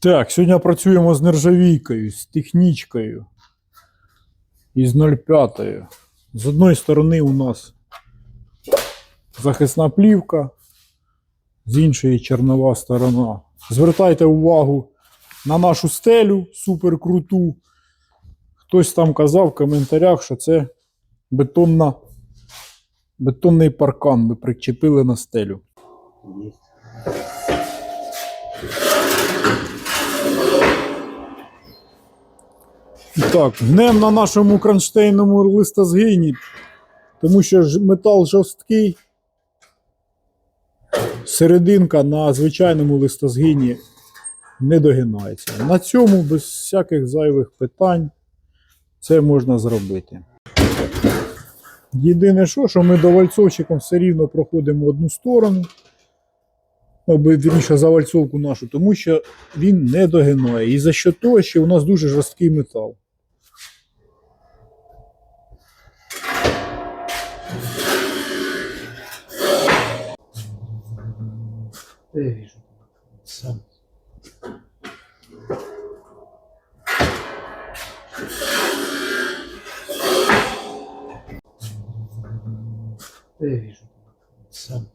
Так, сьогодні працюємо з нержавійкою, з технічкою і з 0,5. З одної сторони у нас захисна плівка, з іншої чорнова сторона. Звертайте увагу на нашу стелю супер круту. Хтось там казав в коментарях, що це бетонна, бетонний паркан ми причепили на стелю. Так, гнем на нашому кронштейному листозгині, тому що метал жорсткий. Серединка на звичайному листозгині не догинається. На цьому без всяких зайвих питань це можна зробити. Єдине, що, що ми довальцовчиком все рівно проходимо одну сторону, або вірніше за вальцовку нашу, тому що він не догинає. І за що того, що у нас дуже жорсткий метал. Да я вижу. Сам. Да я вижу. Сам.